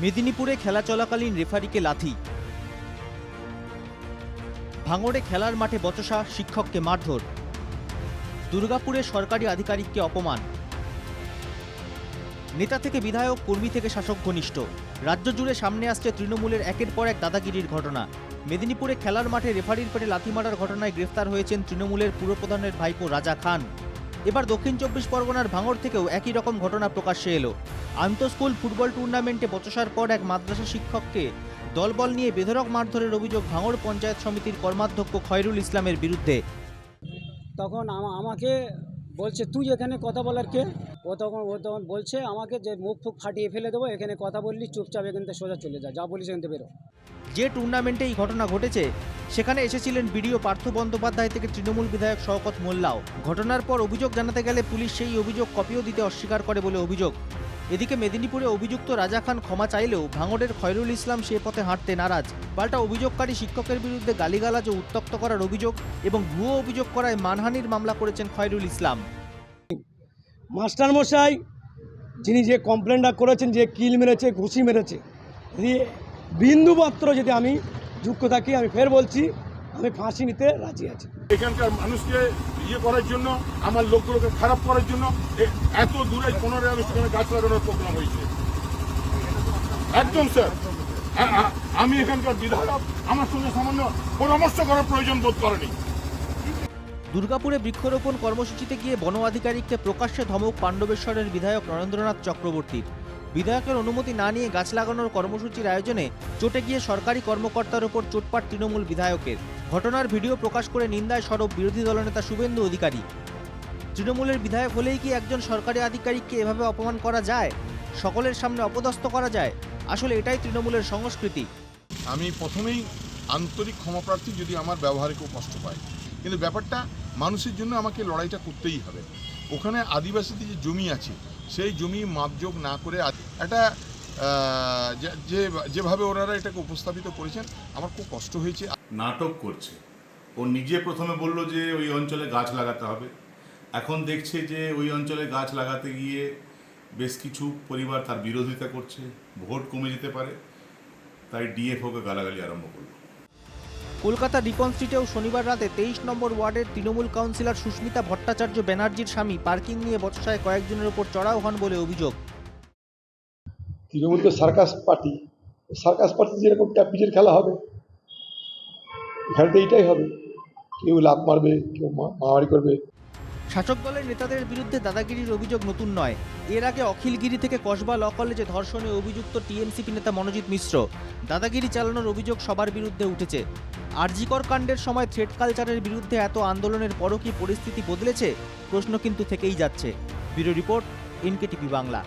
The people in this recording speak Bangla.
মেদিনীপুরে খেলা চলাকালীন রেফারিকে লাথি। ভাঙড়ে খেলার মাঠে বচসা শিক্ষককে মারধর। দুর্গাপুরে সরকারি আধিকারিককে অপমান। নেতা থেকে বিধায়ক, কর্মী থেকে শাসক ঘনিষ্ঠ। রাজ্য জুড়ে সামনে আসছে তৃণমূলের একের পর এক দাদাগিরির ঘটনা। মেদিনীপুরে খেলার মাঠে রেফারির পেটে লাথি মারার ঘটনায় গ্রেফতার হয়েছেন তৃণমূলের পুরপ্রধানের ভাইপো রাজা খান। এবার দক্ষিণ চব্বিশ পরগনার ভাঙড় থেকেও একই রকম ঘটনা প্রকাশ্যে এলো। আন্তঃস্কুল ফুটবল টুর্নামেন্টে বচসার পর এক মাদ্রাসা শিক্ষককে দলবল নিয়ে বেধরক মারধরের অভিযোগ ভাঙড় পঞ্চায়েত সমিতির কর্মাধ্যক্ষ খয়রুল ইসলামের বিরুদ্ধে। তখন আমা- আমাকে বলছে তুই এখানে কথা বলার কে? ও তখন ও তখন বলছে আমাকে যে মুখ ফুক ফাটিয়ে ফেলে দেবো এখানে কথা বললি চুপচাপ এখান থেকে সোজা চলে যা যা বলিস এখান থেকে বেরো। যে টুর্নামেন্টে এই ঘটনা ঘটেছে সেখানে এসেছিলেন বিডিও পার্থ বন্দ্যোপাধ্যায় থেকে তৃণমূল বিধায়ক শওকত মোল্লাও। ঘটনার পর অভিযোগ জানাতে গেলে পুলিশ সেই অভিযোগ কপিও দিতে অস্বীকার করে বলে অভিযোগ। এদিকে মেদিনীপুরে অভিযুক্ত রাজা খান ক্ষমা চাইলেও ভাঙড়ের খয়রুল ইসলাম সে পথে হাঁটতে নারাজ। পাল্টা অভিযোগকারী শিক্ষকের বিরুদ্ধে গালিগালাজ ও উত্তক্ত করার অভিযোগ এবং ভুয়ো অভিযোগ করায় মানহানির মামলা করেছেন খয়রুল ইসলাম। মাস্টারমশাই যিনি যে কমপ্লেনটা করেছেন যে কিল মেরেছে, ঘুষি মেরেছে, যদি বিন্দু মাত্র যদি আমি যুক্ত থাকি, আমি ফের বলছি আমি ফাঁসি নিতে রাজি আছি। এখানকার মানুষকে ইয়ে করার জন্য আমার লোকগুলোকে খারাপ করার জন্য এত দূরে পনেরোই আগস্ট এখানে গাছ লাগানোর প্রোগ্রাম হয়েছে। একদম স্যার। আমি এখানকার বিধায়ক আমার সঙ্গে সামান্য পরামর্শ করার প্রয়োজন বোধ করেনি। দুর্গাপুরে বৃক্ষরোপণ কর্মসূচিতে গিয়ে বন আধিকারিককে প্রকাশ্যে ধমক পাণ্ডবেশ্বরের বিধায়ক নরেন্দ্রনাথ চক্রবর্তীর। বিধায়কের অনুমতি না নিয়ে গাছ লাগানোর কর্মসূচির আয়োজনে চটে গিয়ে সরকারি কর্মকর্তার ওপর চোটপাট তৃণমূল বিধায়কের। ঘটনার ভিডিও প্রকাশ করে নিন্দায় সরব বিরোধী দলনেতা শুভেন্দু অধিকারী। তৃণমূলের বিধায়ক হলেই কি একজন সরকারি আধিকারিককে এভাবে অপমান করা যায়? সকলের সামনে অপদস্থ করা যায়? আসলে এটাই তৃণমূলের সংস্কৃতি। আমি প্রথমেই আন্তরিক ক্ষমাপ্রার্থী যদি আমার ব্যবহারে কেউ কষ্ট পায়। কিন্তু ব্যাপারটা মানুষের জন্য আমাকে লড়াইটা করতেই হবে। ওখানে আদিবাসীদের যে জমি আছে, সেই জমি মাপযোগ না করে একটা যে- যে যেভাবে ওনারা এটাকে উপস্থাপিত করেছেন আমার খুব কষ্ট হয়েছে। নাটক করছে। ও নিজে প্রথমে বলল যে ওই অঞ্চলে গাছ লাগাতে হবে। এখন দেখছে যে ওই অঞ্চলে গাছ লাগাতে গিয়ে বেশ কিছু পরিবার তার বিরোধিতা করছে ভোট কমে যেতে পারে তাই ডিএফওকে গালাগালি আরম্ভ করল। কলকাতা রিপন স্ট্রিটেও শনিবার রাতে তেইশ নম্বর ওয়ার্ডের তৃণমূল কাউন্সিলর সুস্মিতা ভট্টাচার্য ব্যানার্জির স্বামী পার্কিং নিয়ে বচসায় কয়েকজনের ওপর চড়াও হন বলে অভিযোগ। তৃণমূল তো সার্কাস পার্টি সার্কাস পার্টি যেরকম ট্যাপিজের খেলা হবে এখানে তো এইটাই হবে। কেউ লাভ মারবে, কেউ মারামারি করবে। শাসক দলের নেতাদের বিরুদ্ধে দাদাগিরির অভিযোগ নতুন নয়। এর আগে অখিলগিরি থেকে কসবা ল কলেজে ধর্ষণে অভিযুক্ত টিএমসিপি নেতা মনোজিৎ মিশ্র। দাদাগিরি চালানোর অভিযোগ সবার বিরুদ্ধে উঠেছে। আরজিকর কাণ্ডের সময় থ্রেড কালচারের বিরুদ্ধে এত আন্দোলনের পরও কি পরিস্থিতি বদলেছে? প্রশ্ন কিন্তু থেকেই যাচ্ছে। Bureau report, NKTV Bangla.